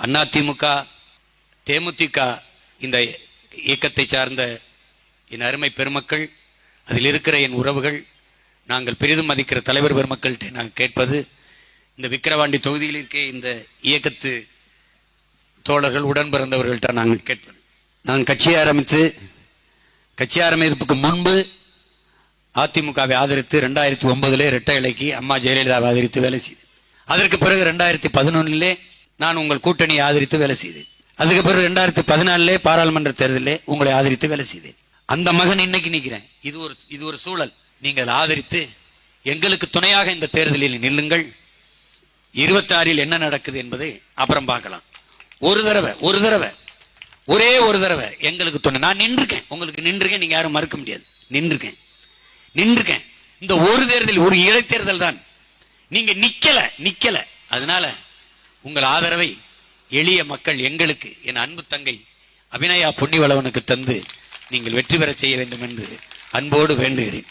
அதிமுக தேமுதிக இந்த இயக்கத்தை சார்ந்த என் அருமை பெருமக்கள் அதில் இருக்கிற என் உறவுகள் நாங்கள் பெரிதும் மதிக்கிற தலைவர் பெருமக்கள்கிட்ட நாங்கள் கேட்பது இந்த விக்கிரவாண்டி தொகுதியில் இருக்க இந்த இயக்கத்து தோழர்கள் உடன் பிறந்தவர்கள்ட்ட நாங்கள் கேட்பது. நான் கட்சி ஆரம்பித்து கட்சி ஆரம்பிப்புக்கு முன்பு அதிமுகவை ஆதரித்து ரெண்டாயிரத்தி ஒன்பதுல இரட்டை இலைக்கு அம்மா ஜெயலலிதாவை ஆதரித்து வேலை செய்து அதற்கு பிறகு ரெண்டாயிரத்தி பதினொன்னுலே நான் உங்கள் கூட்டணியை ஆதரித்து வேலை செய்தேன். அதுக்கு பிறகு ரெண்டாயிரத்தி பதினாலே பாராளுமன்ற தேர்தலே உங்களை ஆதரித்து வேலை செய்தேன். அந்த மகன் இன்னைக்கு நிற்கிறேன் இது ஒரு இது ஒரு சூழல். நீங்கள் ஆதரித்து எங்களுக்கு துணையாக இந்த தேர்தலில் நில்லுங்கள். இருபத்தாறில் என்ன நடக்குது என்பதை அப்புறம் பார்க்கலாம். ஒரு தடவை ஒரு தடவை ஒரே ஒரு தடவை எங்களுக்கு துணை. நான் நின்றுருக்கேன். உங்களுக்கு நின்றுக்கேன் நீங்க யாரும் மறுக்க முடியாது. நின்றுக்கேன் நின்றுக்கேன் இந்த ஒரு தேர்தல் ஒரு இடைத்தேர்தல் தான். நீங்க நிக்கல நிக்கல. அதனால உங்கள் ஆதரவை எளிய மக்கள் எங்களுக்கு என் அன்பு தங்கை அபிநயா பொன்னிவளவனுக்கு தந்து நீங்கள் வெற்றி பெறச் செய்ய வேண்டும் என்று அன்போடு வேண்டுகிறேன்.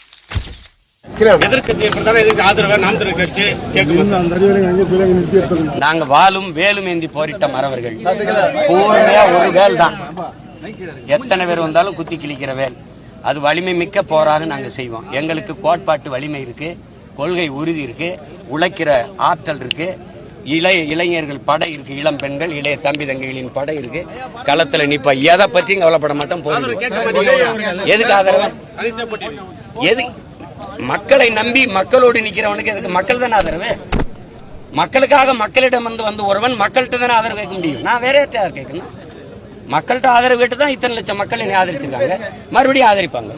நாங்க வாலும் வேலும் ஏந்தி போரிட்ட மறவர்கள். கூர்மையா ஒரு வேல் தான். எத்தனை பேர் வந்தாலும் குத்தி கிழிக்கிற வேல். அது வலிமை மிக்க போராக நாங்க செய்வோம். எங்களுக்கு கோட்பாட்டு வலிமை இருக்கு கொள்கை உறுதி இருக்கு உழைக்கிற ஆற்றல் இருக்கு இளைய இளைஞர்கள் படை இருக்கு. இளம் பெண்கள் இளைய தம்பி தங்கைகளின் படை இருக்கு. களத்துல நிப்ப. எதை பத்தியும் கவலைப்பட மாட்டோம். போதும். எதுக்கு ஆதரவு? எது? மக்களை நம்பி மக்களோடு நிக்கிறவனுக்கு எதுக்கு? மக்கள் தானே ஆதரவு? மக்களுக்காக மக்களிடம் வந்து வந்து ஒருவன் மக்கள்கிட்ட தானே ஆதரவு கேட்க முடியும். நான் வேற யார் கேட்கணும்? மக்கள்கிட்ட ஆதரவு கேட்டு தான் இத்தனை லட்சம் மக்கள் என்னை ஆதரிச்சிருக்காங்க. மறுபடியும் ஆதரிப்பாங்க.